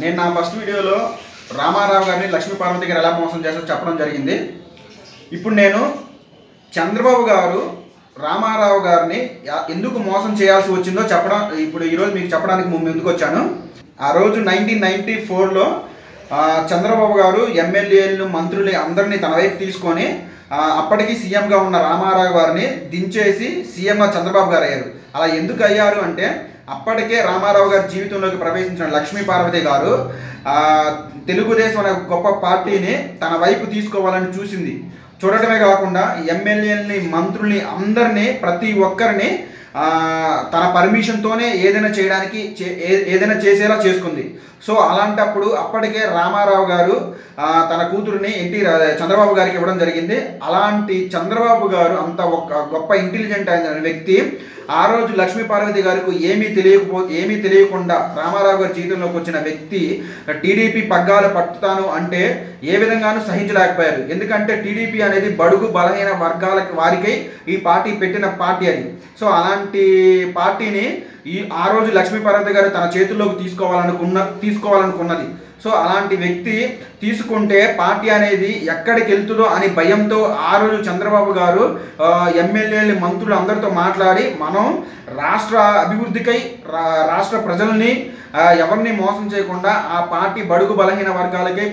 నేను నా ఫస్ట్ వీడియోలో రామారావు గారిని లక్ష్మీ పార్వతి గారు ఎలా మోసం చేస్తారో చెప్పడం జరిగింది. ఇప్పుడు నేను చంద్రబాబు గారు రామారావు గారిని ఎందుకు మోసం చేయాల్సి వచ్చిందో చెప్పడం ఇప్పుడు ఈరోజు మీకు చెప్పడానికి ముందు ముందుకు వచ్చాను. ఆ రోజు నైన్టీన్ నైన్టీ ఫోర్లో చంద్రబాబు గారు ఎమ్మెల్యేలు మంత్రులు అందరినీ తన వైపు తీసుకొని అప్పటికి సీఎంగా ఉన్న రామారావు గారిని దించేసి సీఎంగా చంద్రబాబు గారు అయ్యారు. అలా ఎందుకు అయ్యారు అంటే అప్పటికే రామారావు గారి జీవితంలోకి ప్రవేశించిన లక్ష్మీ పార్వతి గారు తెలుగుదేశం అనే గొప్ప పార్టీని తన వైపు తీసుకోవాలని చూసింది. చూడటమే కాకుండా ఎమ్మెల్యేలని మంత్రుల్ని అందరినీ ప్రతి ఒక్కరిని తన పర్మిషన్తోనే ఏదైనా చేయడానికి ఏ- ఏదైనా చేసేలా చేసుకుంది. సో అలాంటప్పుడు అప్పటికే రామారావు గారు తన కూతురుని ఎన్టీ చంద్రబాబు గారికి ఇవ్వడం జరిగింది. అలాంటి చంద్రబాబు గారు అంత ఒక గొప్ప ఇంటెలిజెంట్ అయిన వ్యక్తి. ఆ రోజు లక్ష్మీ పార్వతి గారికి ఏమీ తెలియకపో ఏమీ తెలియకుండా రామారావు గారి జీవితంలోకి వచ్చిన వ్యక్తి టీడీపీ పగ్గాలు పట్టుతాను అంటే ఏ విధంగానూ సహించలేకపోయారు. ఎందుకంటే టీడీపీ అనేది బడుగు బలహీన వర్గాలకు వారికై ఈ పార్టీ పెట్టిన పార్టీ అది. సో అలాంటి పార్టీని ఈ ఆ రోజు లక్ష్మీ పార్వతి గారు తన చేతుల్లోకి తీసుకోవాలనుకున్న తీసుకోవాలనుకున్నది. సో అలాంటి వ్యక్తి తీసుకుంటే పార్టీ అనేది ఎక్కడికి వెళ్తుందో అని భయంతో ఆ రోజు చంద్రబాబు గారు ఎమ్మెల్యేలు మంత్రులు అందరితో మాట్లాడి మనం రాష్ట్ర అభివృద్ధికై రాష్ట్ర ప్రజల్ని ఎవరిని మోసం చేయకుండా ఆ పార్టీ బడుగు బలహీన వర్గాలకి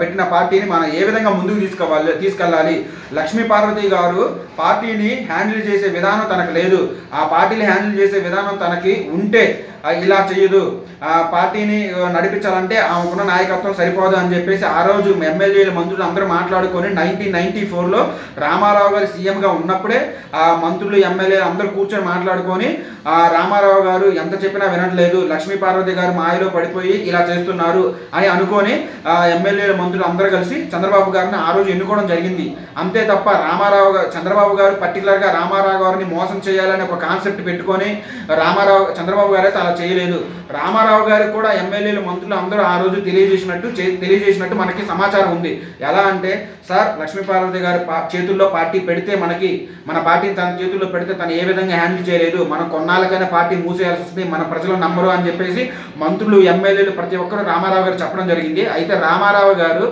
పెట్టిన పార్టీని మనం ఏ విధంగా ముందుకు తీసుకోవాలి తీసుకెళ్ళాలి? లక్ష్మీ పార్వతి గారు పార్టీని హ్యాండిల్ చేసే విధానం తనకు లేదు. ఆ పార్టీని హ్యాండిల్ చేసే విధానం తనకి ఉంటే ఇలా చేయదు. ఆ పార్టీని నడిపించాలంటే ఆమెకున్న నాయకత్వం సరిపోదు అని చెప్పేసి ఆ రోజు ఎమ్మెల్యేలు మంత్రులు అందరూ మాట్లాడుకొని నైన్టీన్ నైన్టీ ఫోర్లో రామారావు గారు సీఎంగా ఉన్నప్పుడే ఆ మంత్రులు ఎమ్మెల్యేలు అందరూ కూర్చొని మాట్లాడుకొని ఆ రామారావు గారు ఎంత చెప్పినా వినట్లేదు. లక్ష్మీ పార్వతి గారు మాయలో పడిపోయి ఇలా చేస్తున్నారు అని అనుకొని ఆ ఎమ్మెల్యేలు మంత్రులు అందరూ కలిసి చంద్రబాబు గారిని ఆ రోజు ఎన్నుకోవడం జరిగింది. అంతే తప్ప రామారావు గారు చంద్రబాబు గారు పర్టికులర్గా రామారావు గారిని మోసం చేయాలని ఒక కాన్సెప్ట్ పెట్టుకొని రామారావు చంద్రబాబు గారు అయితే అలా చేయలేదు. రామారావు గారికి కూడా ఎమ్మెల్యేలు మంత్రులు అందరూ ఆ రోజు తెలియజేసినట్టు తెలియజేసినట్టు మనకి సమాచారం ఉంది. ఎలా అంటే సార్ లక్ష్మీ పార్వతి గారి చేతుల్లో పార్టీ పెడితే మనకి మన పార్టీని తన చేతుల్లో పెడితే తను ఏ విధంగా హ్యాండిల్ చేయలేదు. మనం కొన్నాళ్ళకైనా పార్టీ మూసేయాల్సి వస్తుంది. మన ప్రజలు నమ్మరు అని చెప్పేసి మంత్రులు ఎమ్మెల్యేలు ప్రతి ఒక్కరు రామారావు గారు చెప్పడం జరిగింది. అయితే రామారావు గారు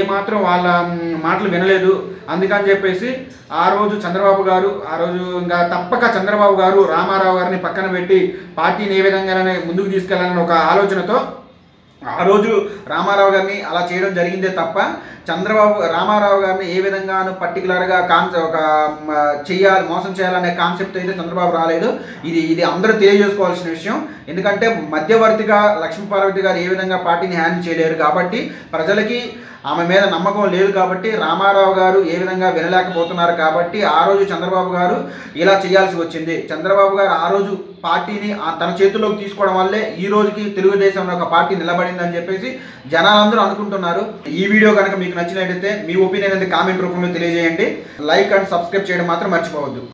ఏమాత్రం వాళ్ళ మాటలు వినలేదు. అందుకని చెప్పేసి ఆ రోజు చంద్రబాబు గారు ఆ రోజు ఇంకా తప్పక చంద్రబాబు గారు రామారావు గారిని పక్కన పెట్టి పార్టీని ఏ విధంగానే ముందుకు తీసుకెళ్ళాలని ఒక ఆలోచనతో ఆ రోజు రామారావు గారిని అలా చేయడం జరిగిందే తప్ప చంద్రబాబు రామారావు గారిని ఏ విధంగాను పర్టికులర్గా కాన్సె ఒక చేయాలి మోసం చేయాలనే కాన్సెప్ట్ అయితే చంద్రబాబు రాలేదు. ఇది ఇది అందరూ తెలియజేసుకోవాల్సిన విషయం. ఎందుకంటే మధ్యవర్తిగా లక్ష్మీపార్వతి గారు ఏ విధంగా పార్టీని హ్యాండిల్ చేయలేరు కాబట్టి ప్రజలకి ఆమె మీద నమ్మకం లేదు కాబట్టి రామారావు గారు ఏ విధంగా వినలేకపోతున్నారు కాబట్టి ఆ రోజు చంద్రబాబు గారు ఇలా చేయాల్సి వచ్చింది. చంద్రబాబు గారు ఆ రోజు పార్టీని తన చేతుల్లోకి తీసుకోవడం వల్లే ఈ రోజుకి తెలుగుదేశం ఒక పార్టీ నిలబడిందని చెప్పేసి జనాలందరూ అనుకుంటున్నారు. ఈ వీడియో కనుక మీకు నచ్చినట్లయితే మీ ఒపీనియన్ అనేది కామెంట్ రూపంలో తెలియజేయండి. లైక్ అండ్ సబ్స్క్రైబ్ చేయడం మాత్రం మర్చిపోవద్దు.